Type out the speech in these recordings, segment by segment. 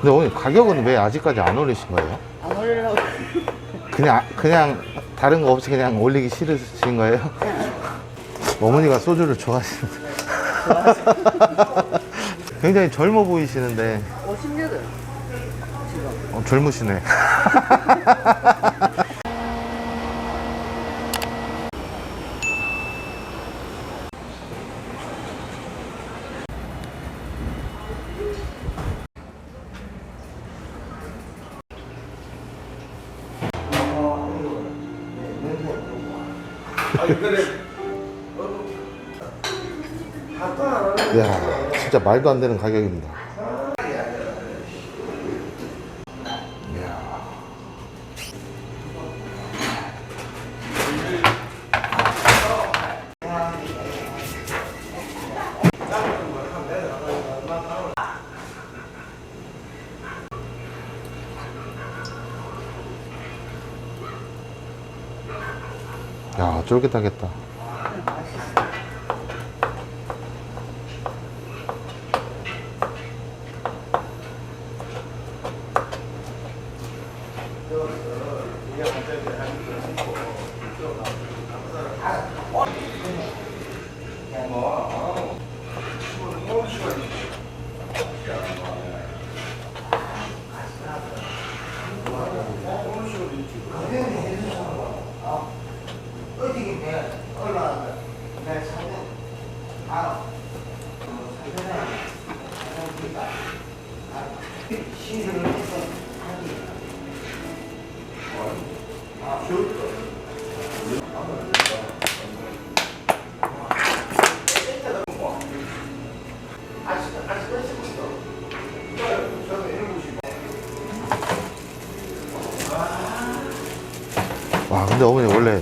근데 어머니 가격은 왜 아직까지 안 올리신 거예요? 안 올리려고. 그냥 그냥 다른 거 없이 그냥 올리기 싫으신 거예요? 어머니가 소주를 좋아하시는데 굉장히 젊어 보이시는데 58. 지금. 어, 젊으시네 야 진짜 말도 안 되는 가격입니다 야 쫄깃하겠다 와 근데 어머니 원래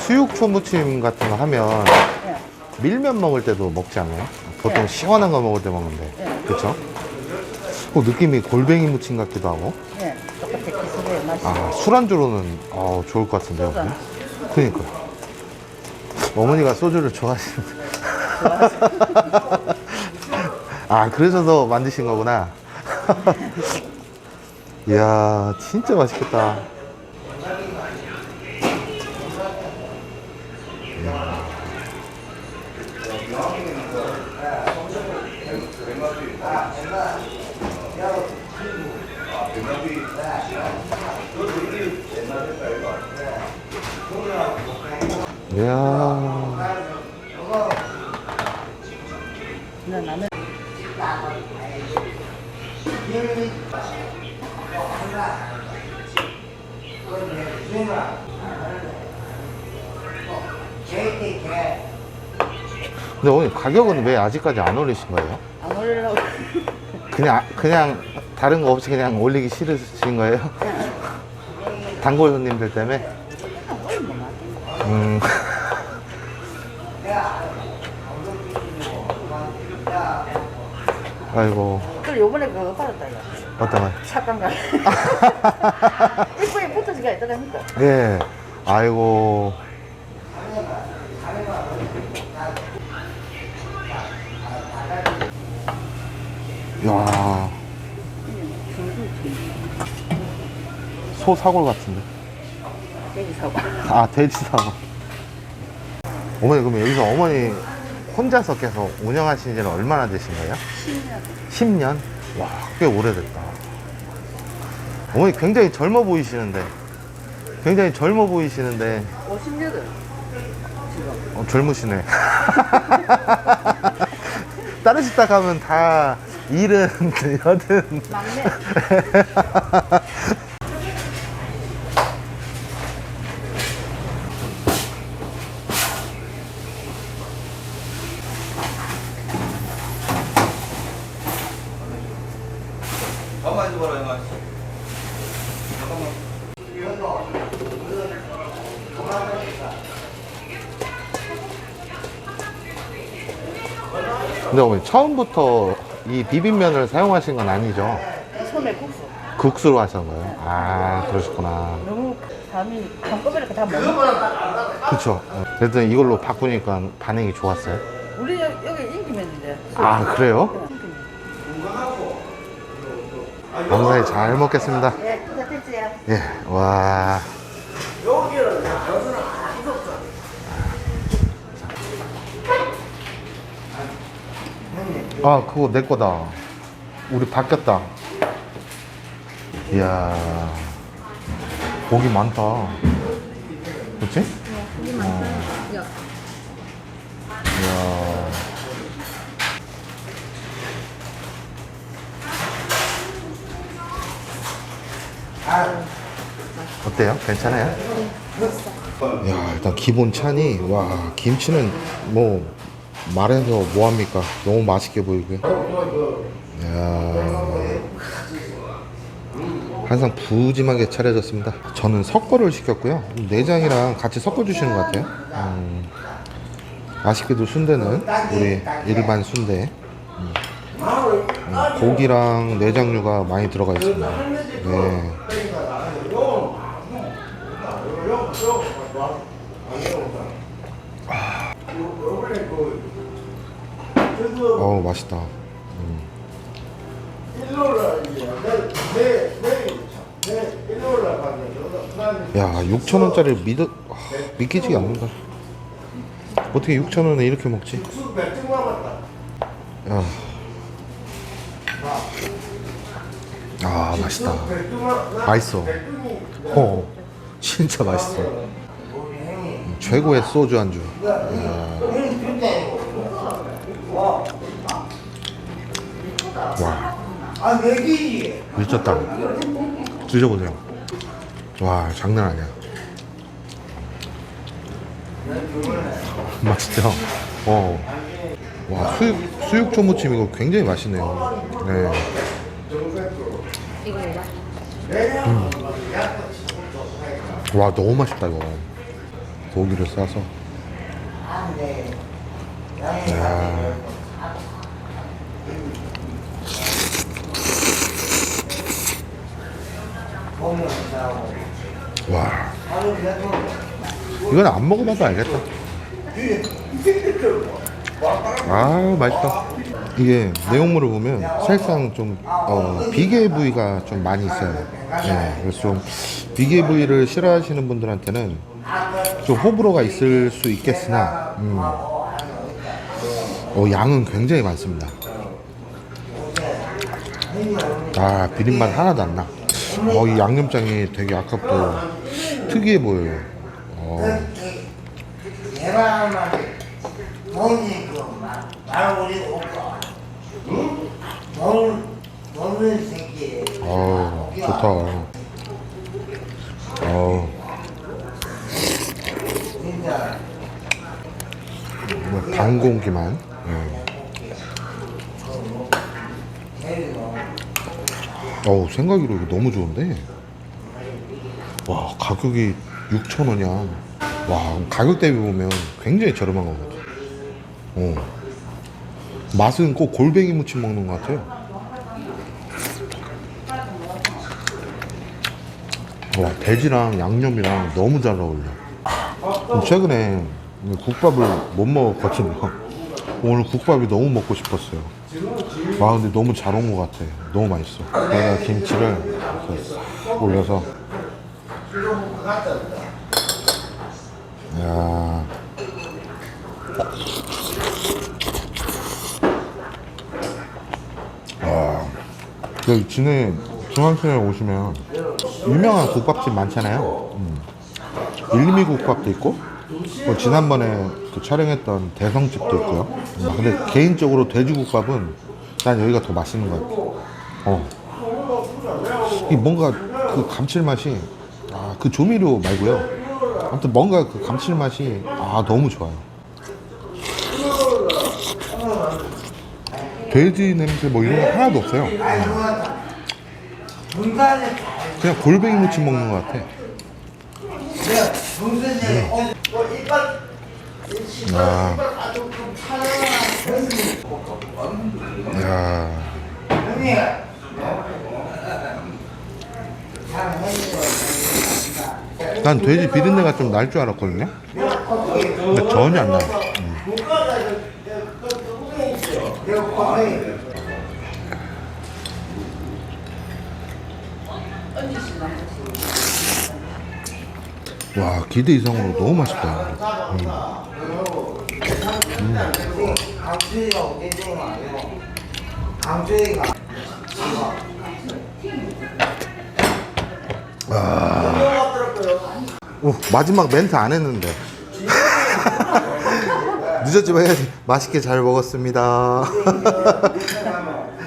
수육초 무침 같은 거 하면 예. 밀면 먹을 때도 먹지 않아요? 보통 네. 시원한 거 먹을 때 먹는데 네. 그쵸? 어, 느낌이 골뱅이 무침 같기도 하고 예. 똑같아. 아 술안주로는 어, 좋을 것 같은데요 소주 어머니? 그니까 어머니가 소주를 좋아하시는데. 아 그러셔서 만드신 거구나. 이야 진짜 맛있겠다. 이야 나 라면. 근데 어머니 가격은 왜 아직까지 안 올리신 거예요? 안 올리려고. 그냥 그냥 다른 거 없이 그냥 올리기 싫으신 거예요? 단골 손님들 때문에? 음. 아이고 그리고 요번에 그거 받았다, 이거. 어떤 거? 착각가. 입구에 붙어지가 있다니까. 예. 아이고. 야. 소 사골 같은데. 여기 사고. 아, 돼지 사골. 어머니, 그럼 여기서 어머니 혼자서 계속 운영하신 지는 얼마나 되신 거예요? 10년. 10년? 와, 꽤 오래됐다. 어머니 굉장히 젊어 보이시는데. 굉장히 젊어 보이시는데. 58. 지금. 어, 젊으시네. 다른 집딱 가면 다 일은, 여든. 막내. 가만히 있어봐라, 이마. 근데 어머니, 처음부터 이 비빔면을 사용하신 건 아니죠? 소매 국수. 국수로 하신 거예요? 아, 그러셨구나. 너무 감이 한꺼번에 다 먹는 거 그쵸. 그래도 이걸로 바꾸니까 반응이 좋았어요? 우리 여- 여기 인기면인데. 아, 그래요? 감사히 잘 먹겠습니다. 예. 예, 와. 아, 그거 내 거다. 우리 바뀌었다. 이야. 고기 많다. 그치? 고기 많다. 야, 이야. 어때요? 괜찮아요? 야, 일단 기본 찬이 와 김치는 뭐 말해서 뭐 합니까? 너무 맛있게 보이고요. 야. 항상 푸짐하게 차려졌습니다. 저는 섞어를 시켰고요. 내장이랑 같이 섞어 주시는 것 같아요. 음. 아쉽게도 순대는 우리 일반 순대 음, 음, 고기랑 내장류가 많이 들어가 있습니다. 네. 어우 맛있다. 음. 야 6천 원짜리 믿어 아, 믿기지가 않는다. 어떻게 6천 원에 이렇게 먹지? 야. 아 맛있다. 맛있어. 어 진짜 맛있어. 음, 최고의 소주 안주. 와. 미쳤다. 드셔보세요. 와 장난 아니야. 맛있죠? 어. 와 수육 수육 초무침 이거 굉장히 맛있네요. 네. 뭐야? 와 너무 맛있다 이거. 고기를 싸서. 야. 와. 이건 안 먹어봐도 알겠다. 아 맛있다. 이게 내용물을 보면 사실상 좀 어, 비계 부위가 좀 많이 있어요. 네, 그래서 좀 비계 부위를 싫어하시는 분들한테는 좀 호불호가 있을 수 있겠으나 음, 어, 양은 굉장히 많습니다. 아 비린맛 하나도 안 나. 어, 이 양념장이 되게 아깝고 특이해 보여요. 어. 아우 좋다. 아우 진짜 뭐반 공기만. 예. 데리고 어우 생각으로 이거 너무 좋은데. 와 가격이 6천 원이야. 와 가격 대비 보면 굉장히 저렴한 것 같아. 어. 맛은 꼭 골뱅이 무침 먹는 것 같아요. 와 돼지랑 양념이랑 너무 잘 어울려. 최근에 국밥을 못 먹었거든요. 오늘 국밥이 너무 먹고 싶었어요. 와 근데 너무 잘 온 것 같아. 너무 맛있어. 내가 김치를 이렇게 싹 올려서. 야. 와. 여기 진해 중앙시장에 오시면 유명한 국밥집 많잖아요. 음. 일미 국밥도 있고 뭐 지난번에 그 촬영했던 대성집도 있고요. 음, 근데 개인적으로 돼지국밥은 난 여기가 더 맛있는 것 같아. 어. 이 뭔가 그 감칠맛이 아, 그 조미료 말고요. 아무튼 뭔가 그 감칠맛이 아 너무 좋아요. 돼지 냄새 뭐 이런 거 하나도 없어요. 그냥 골뱅이 무침 먹는 것 같아. 이빨 야, 차려놔 야. 형님 잘 해주고 난 돼지 비린내가 좀 날 줄 알았거든요. 근데 전혀 안 나요. 음. 내가 고생이 와 기대 이상으로 너무 맛있다. 오겠지는 아니고 강주희가 오, 마지막 멘트 안 했는데. 늦었지만. 맛있게 잘 먹었습니다.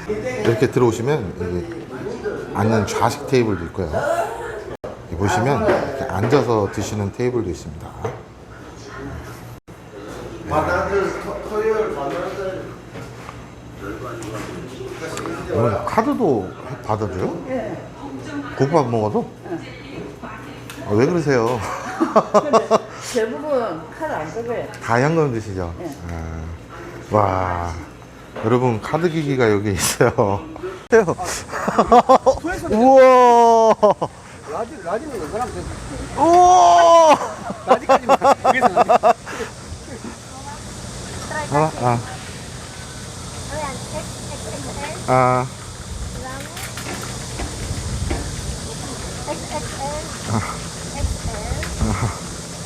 이렇게 들어오시면 앉는 좌식 테이블도 있고요. 보시면 이렇게 앉아서 드시는 테이블도 있습니다. 오늘 카드도 받아줘요? 예. 국밥 먹어도? 아, 왜 그러세요? 대부분 카드 안 써고요. 다 현금 드시죠? 네. 아, 와, 여러분 카드 기기가 여기 있어요. 우와, 라디 라디는 웬만하면 돼. 우와. 라디까지만 그래서 아, 아, 아,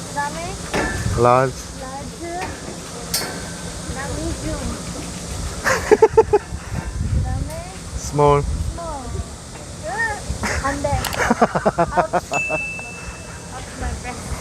그다음에 라지, 라즈, 안 돼. 아웃. 아웃 마이 베스트.